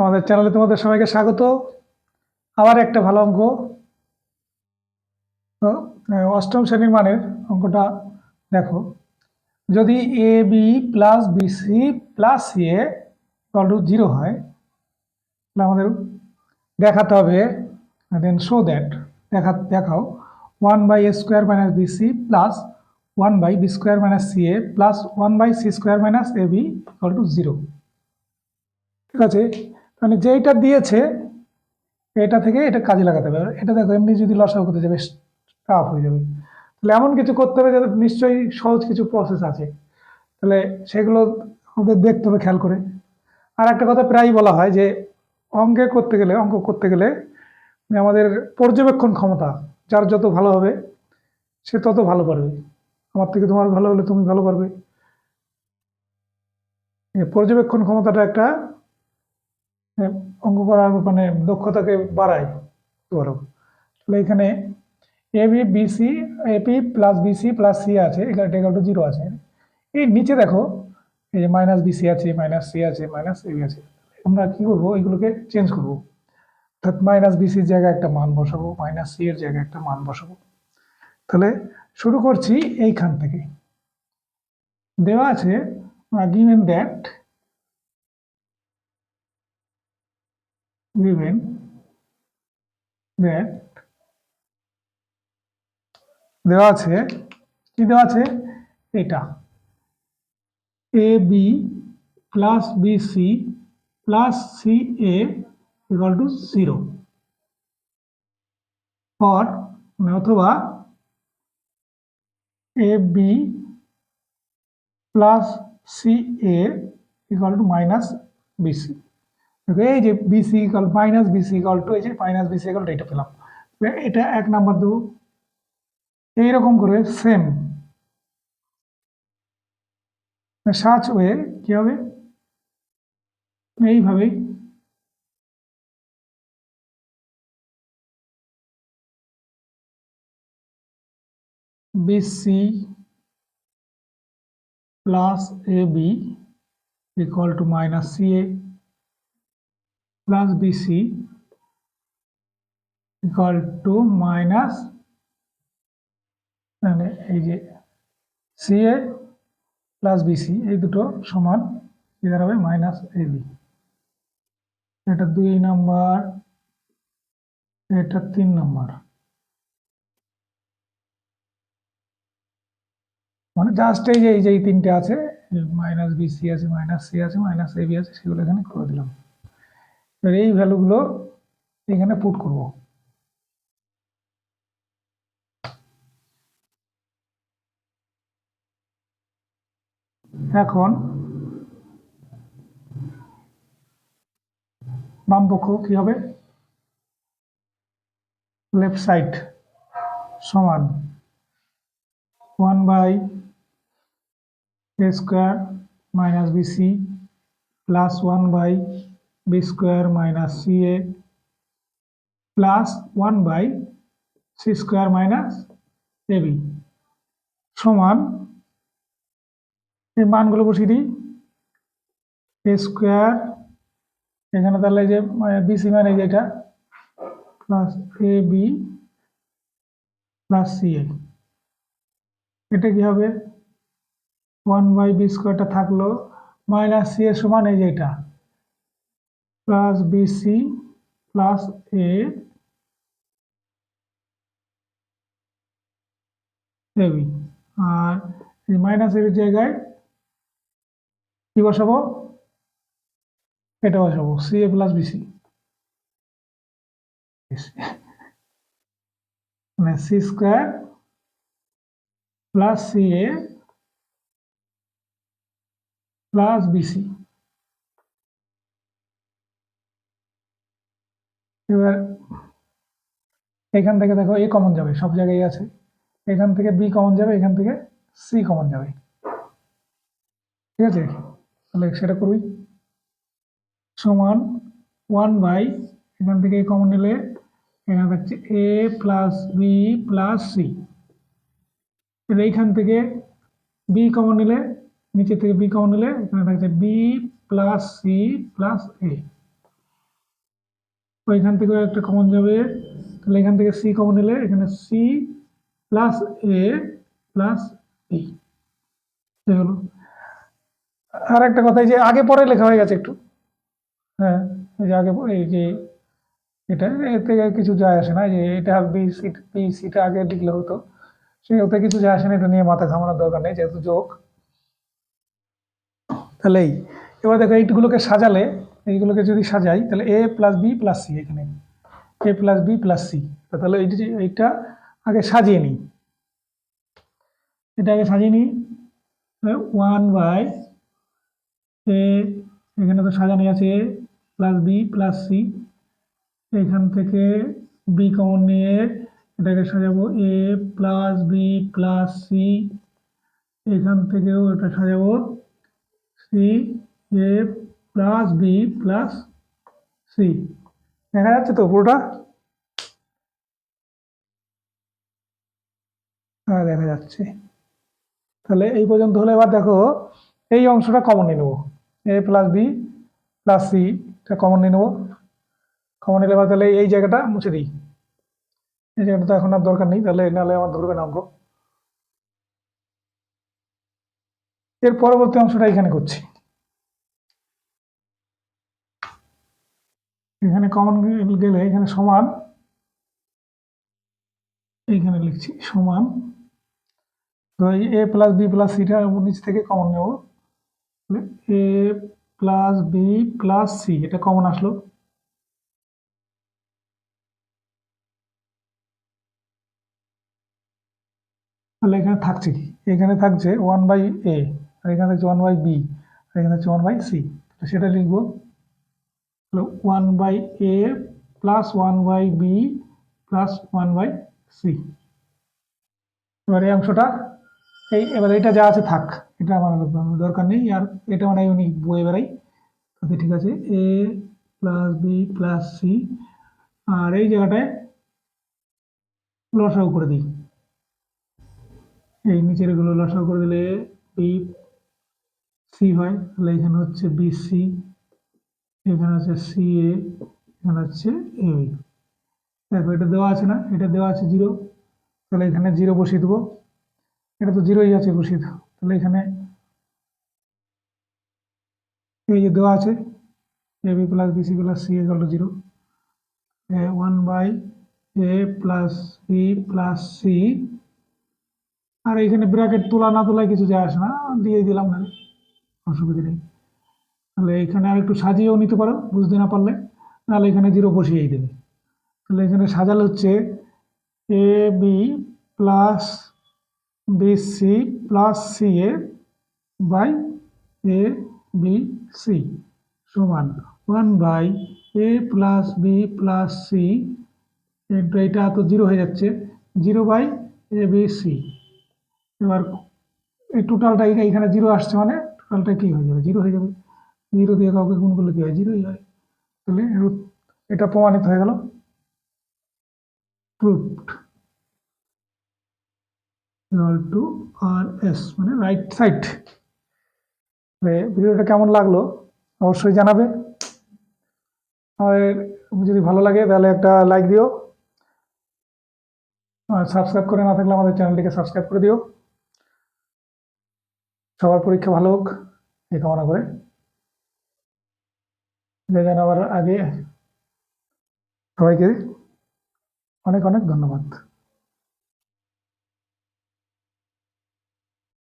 আমাদের চ্যানেলে তোমাদের সবাইকে স্বাগত। আবার একটা ভালো অঙ্ক। অষ্টম শ্রেণির মানের অঙ্কটা দেখো। যদি A B plus BC plus C A to zero হয়, তাহলে আমাদের দেখাতে হবে দেন শো দ্যাট দেখা, দেখাও। One by A square minus BC plus one by B square minus C A plus one by C square minus A B equal to zero ঠিক আছে? মানে যেইটা দিয়েছে, এটা থেকে এটা কাজে লাগাতে হবে। এটা দেখো, এমনি যদি লসাগু করতে যাবে টাফ হয়ে যাবে। তাহলে এমন কিছু করতে হবে যাতে নিশ্চয়ই সহজ কিছু প্রসেস আছে। তাহলে সেগুলো আমাদের দেখতে হবে খেয়াল করে। আর একটা কথা প্রায়ই বলা হয় যে, অঙ্কে করতে গেলে, অঙ্ক করতে গেলে আমাদের পর্যবেক্ষণ ক্ষমতা, যার যত ভালো হবে, সে তত ভালো পারবে। আমার থেকে তোমার ভালো হলে তুমি ভালো পারবে। পর্যবেক্ষণ ক্ষমতাটা একটা অঙ্ক করার মানে দক্ষতাকে বাড়ায় বলতে তাহলে এখানে A B BC AP plus BC plus C আছে, এখানে টেকাল টু জিরো আছে। এই নিচে দেখো, এই যে মাইনাস বিসি আছে মাইনাস সি আছে মাইনাস এবি আছে। আমরা কি করব? এগুলোকে চেঞ্জ করব। অর্থাৎ মাইনাস বিসির জায়গায় একটা মান বসাবো মাইনাস সি এর জায়গায় একটা মান বসাবো। তাহলে শুরু করছি এইখান থেকে। দেওয়া আছে গিভেন দ্যাট given that দেওয়া আছে কি দেওয়া আছে এটা A B plus B C plus C A equal to zero or অথবা A B plus C A equal to minus BC দেখো এই যে BC equal minus BC equal to এই যে মাইনাস বিসি ইকাল এটা পেলাম। এটা এক নাম্বার দেবো। এইরকম করে সেম সার্চ ওয়ে কি হবে? এইভাবেই। BC plus A B equal to minus C A plus BC equal to minus মানে এই যে সি এ প্লাস বিসি এই দুটো সমান এদের হবে মাইনাস এ বি এটা দুই নাম্বার, এটা তিন নাম্বার। মানে জাস্ট এই যে এই যে এই তিনটে আছে মাইনাস বিসি আছে মাইনাস সি আছে মাইনাস এ বি আছে, সেগুলো এখানে করে দিলাম। এই ভ্যালুগুলো এখানে পুট করব। এখন বাম পক্ষ কি হবে? লেফট সাইড সমান one by A square minus BC plus one by B square minus C A plus one by C square minus A B সমান এই মানগুলো বসিয়ে দিই। এ স্কোয়ার এখানে তাহলে যে বিসি মানে যেটা plus A B plus C A এটা কি হবে? ওয়ান বাই বি স্কোয়ারটা থাকল মাইনাস সি এর সমান এই যেটা plus BC plus A AB R minus এর জায়গায় কি বসাবো? এটা বসাবো সি এ প্লাস বিসি মানে C square plus C A plus BC এবার এখান থেকে দেখো এ কমন যাবে, সব জায়গায় আছে। এখান থেকে বি কমন যাবে, এখান থেকে সি কমন যাবে। ঠিক আছে? তাহলে সেটা করবি। সমান ওয়ান বাই এখান থেকে এ কমন নিলে এখানে থাকছে A plus B plus C এইখান থেকে বি কমন নিলে, নিচে থেকে বি কমন নিলে এখানে থাকছে B plus C plus A এখান থেকেও একটা কমন যাবে। তাহলে এখান থেকে সি কমন এলে এখানে C plus A plus B হলো। আর একটা কথা যে আগে পরে লেখা হয়ে গেছে একটু। হ্যাঁ এই যে আগে এই যে এটা এতে কিছু যায় আসে না। যে এটা বি সি বি সিটা আগে লিখলে হতো। সে ওতে কিছু যায় আসে না, এটা নিয়ে মাথা ঘামানোর দরকার নেই, যেহেতু যোগ। তাহলে এই, এবার দেখো এইগুলোকে সাজালে এইগুলোকে যদি সাজাই, তাহলে A plus B plus C এখানে। A plus B plus C তাহলে এই এইটা আগে সাজিয়ে নিই। এটা আগে সাজিয়ে নিই। ওয়ান বাই এ এখানে তো সাজানো আছে A plus B plus C এখান থেকে বি কমন নিয়ে এটাকে সাজাবো A plus B plus C এখান থেকেও এটা সাজাবো। C A plus B plus C দেখা যাচ্ছে তো পুরোটা? হ্যাঁ দেখা যাচ্ছে। তাহলে এই পর্যন্ত হলে এবার দেখো, এই অংশটা কমন নিয়ে নেব। A plus B plus C এটা কমন নিয়ে নেব। কমন নিলে এবার তাহলে এই জায়গাটা মুছে দিই। এই জায়গাটা তো এখন আর দরকার নেই, তাহলে নাহলে আমার ধরবে না অঙ্ক। এর পরবর্তী অংশটা এখানে করছি। এখানে কমন গেলে এখানে সমান, এইখানে লিখছি সমান। তো এই এ প্লাস বি প্লাস সিটা নিচ থেকে কমন নেব। A plus B plus C এটা কমন আসলো। তাহলে এখানে থাকছে কি? এখানে থাকছে ওয়ান বাই এ আর এখানে থাকছে ওয়ান বাই বি আর এখানে থাকছে ওয়ান বাই সি সেটা লিখব। One by A plus one by B plus one by C এবার এই অংশটা, এই, এবার এটা যা আছে থাক, এটা আমার দরকার নেই, আর এটা মানে উনি বয়ে বেড়াই। তাতে ঠিক আছে A plus B plus C আর এই জায়গাটায় লসাগু করে দিই। এই নিচের এগুলো লসাগু করে দিলে বি সি হয়, তাহলে এখানে হচ্ছে বি সি এখানে আছে সি এ এখানে হচ্ছে এ দেখো, এটা দেওয়া আছে না? এটা দেওয়া আছে জিরো তাহলে এখানে জিরো বসিয়ে দেবো। এটা তো জিরোই আছে, বসিয়ে তাহলে এখানে এই যে দেওয়া আছে A B plus B C plus C equal to zero one by A plus B plus C আর এখানে ব্র্যাকেট তোলা না তোলায় কিছু যায় আসে না। দিয়ে দিলাম না। অসুবিধা নেই। তাহলে এখানে আর একটু সাজিয়েও নিতে পারো, বুঝতে না পারলে। নাহলে এখানে জিরো বসিয়েই দেবে। তাহলে এখানে সাজালে হচ্ছে A B plus B C plus C A by A B C সমান one by A plus B plus C এটা তো জিরো হয়ে যাচ্ছে, zero by A B C এবার এই টোটালটা এখানে জিরো আসছে মানে টোটালটা কী হয়ে যাবে? জিরো হয়ে যাবে। জিরো দিয়ে কাউকে গুণ করলে কী হয়? জিরোই হয় তাহলে এটা প্রমাণিত হয়ে গেল। equal to আর এস মানে রাইট সাইড ভিডিওটা কেমন লাগল? অবশ্যই জানাবে। আর যদি ভালো লাগে, তাহলে একটা লাইক দিও। আর সাবস্ক্রাইব করে না থাকলে আমাদের চ্যানেলটিকে সাবস্ক্রাইব করে দিও। সবার পরীক্ষা ভালো হোক, এই কামনা করে। জানাবার আগে সবাইকে অনেক অনেক ধন্যবাদ।